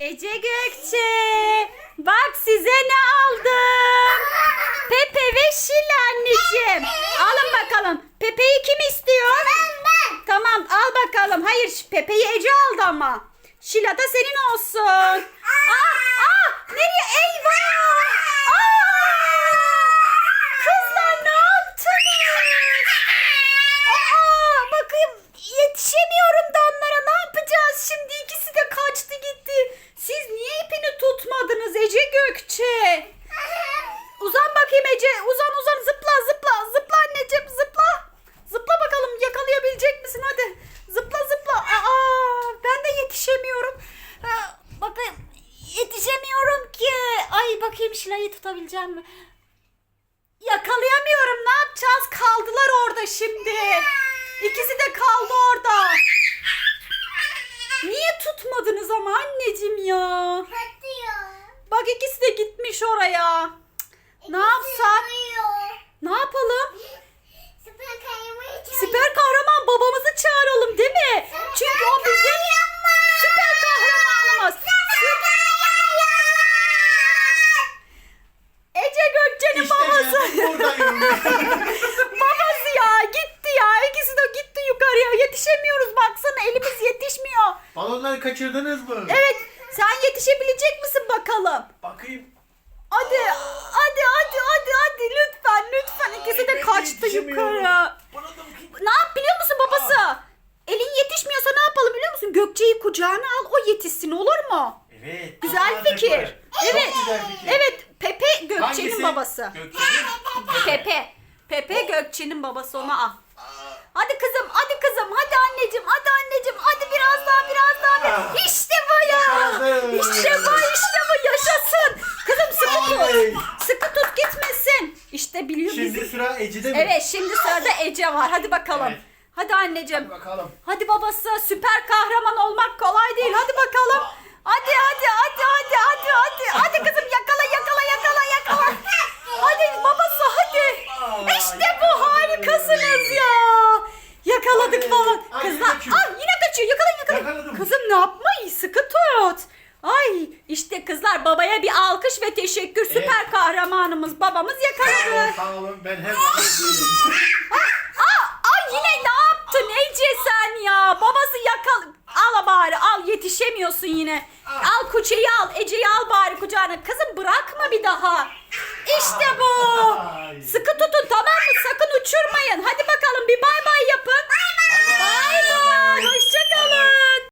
Ece Gökçe. Bak size ne aldım. Pepe ve Şila anneciğim. Alın bakalım. Pepe'yi kim istiyor? Ben. Tamam al bakalım. Hayır Pepe'yi Ece aldı ama. Şila da senin olsun. Aa, nereye? Eyvah! Aa! Kızlar ne yaptınız? Aa, bakayım yetişemiyorum da onlara. Ne yapacağız şimdi? İkisi de kaçtı gitti. Siz niye ipini tutmadınız Ece Gökçe? Uzan bakayım Ece. Uzan uzan zıpla zıpla. Zıpla anneciğim zıpla. Zıpla bakalım yakalayabilecek misin hadi. Zıpla zıpla. Aa, ben de yetişemiyorum. Aa, bakayım yetişemiyorum ki. Ay bakayım Şila'yı tutabileceğim mi? Yakalayamıyorum. Ne yapacağız? Kaldılar orada şimdi. İkisi de kaldı orada. Niye tutmadınız ama anneciğim ya? Katıyor. Bak ikisi de gitmiş oraya. Ne yapsak? Ne yapalım? Süper kahraman için. Süper kahraman babamızı çağıralım değil mi? Çünkü o bizim süper kahramanımız. Ece Gökçe'nin İşte babası. ben buradayım. babası ya gitti ya. İkisi de gitti yukarıya. Yetişemiyoruz baksana elimiz yetişmiyor. Balonları kaçırdınız mı? Evet sen yetişebilecek misin bakalım? Bakayım. Hadi hadi hadi hadi hadi lütfen lütfen ikisi de ben kaçtı yetişemiyorum. yukarı. Bana da bakayım. Ne yap biliyor musun babası? Elin yetişmiyorsa ne yapalım biliyor musun? Gökçe'yi kucağına al o yetişsin olur mu? Evet. Güzel mantıklı. fikir. Çok Evet. güzel fikir. Evet Pepe Gökçe'nin Hangisi? babası. Gökçe'nin. Pepe. Pepe Gökçe'nin babası onu al. Hadi kızım hadi kızım hadi anneciğim hadi anneciğim hadi biraz daha biraz daha. Ah. İşte bu ya. Yaşasın. İşte bu işte bu yaşasın. Kızım tut. Sıkı tut gitmesin. İşte biliyor Şimdi sıra Ece'de mi? Evet şimdi sırada Ece var. Hadi bakalım. Evet. Hadi anneciğim. Hadi bakalım. Hadi babası süper kahraman olmak kolay değil. Hadi bakalım. Hadi hadi hadi hadi hadi hadi. Hadi kızım yakala yakala yakala yakala. Hadi babası hadi. İşte bu harikasınız ya. Yakaladık Hadi. falan. Ay, Kızlar yine kaçıyor. ah yine kaçıyor. Yakalayın yakalayın. Yakaladım. Kızım ne yapmayı sıkı tut. Ay kızlar babaya bir alkış ve teşekkür. Süper kahramanımız babamız yakaladı. Sağ olun ben her zaman buradayım. Aa, ay yine ne yaptın Ece sen ya? Babası yakal... Al bari al yetişemiyorsun yine. Al kuçeyi al Ece'yi al bari kucağına. Kızım bırakma bir daha. İşte bu. Ay. Sıkı